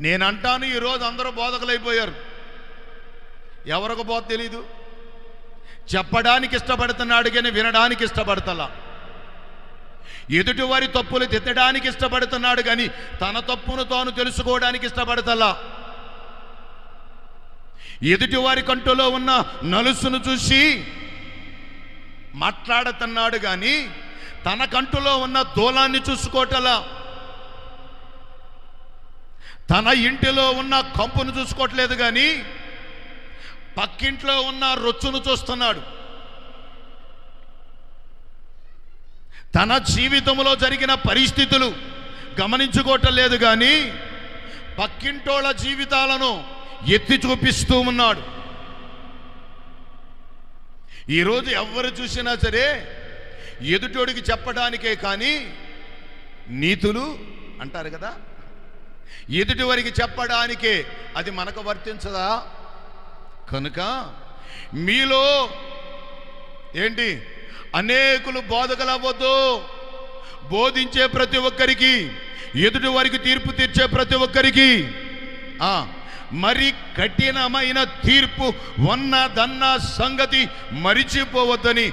నేనంటాను ఈరోజు అందరూ బోధకులైపోయారు. ఎవరికి బోధ తెలీదు? చెప్పడానికి ఇష్టపడుతున్నాడు కానీ వినడానికి ఇష్టపడతలా. ఎదుటివారి తప్పులు తిట్టడానికి ఇష్టపడుతున్నాడు కానీ తన తప్పును తాను తెలుసుకోవడానికి ఇష్టపడతలా. ఎదుటివారి కంటులో ఉన్న నలుసును చూసి మాట్లాడుతున్నాడు కానీ తన కంటులో ఉన్న దూలాన్ని చూసుకోవటలా. తన ఇంటిలో ఉన్న కంపును చూసుకోవట్లేదు కానీ పక్కింట్లో ఉన్న రొచ్చును చూస్తున్నాడు. తన జీవితంలో జరిగిన పరిస్థితులు గమనించుకోవటం లేదు కానీ పక్కింటోళ్ళ జీవితాలను ఎత్తి చూపిస్తూ ఉన్నాడు. ఈరోజు ఎవరు చూసినా సరే ఎదుటోడికి చెప్పడానికే కానీ నీతులు అంటారు కదా ఎదుటి వారికి చెప్పడానికే అది మనకు వర్తించదా? కనుక మీలో ఏంటి? అనేకులు బోధకలవ్వద్దు. బోధించే ప్రతి ఒక్కరికి ఎదుటి వారికి తీర్పు తీర్చే ప్రతి ఒక్కరికి మరి కఠినమైన తీర్పు ఉన్నదన్న సంగతి మరిచిపోవద్దని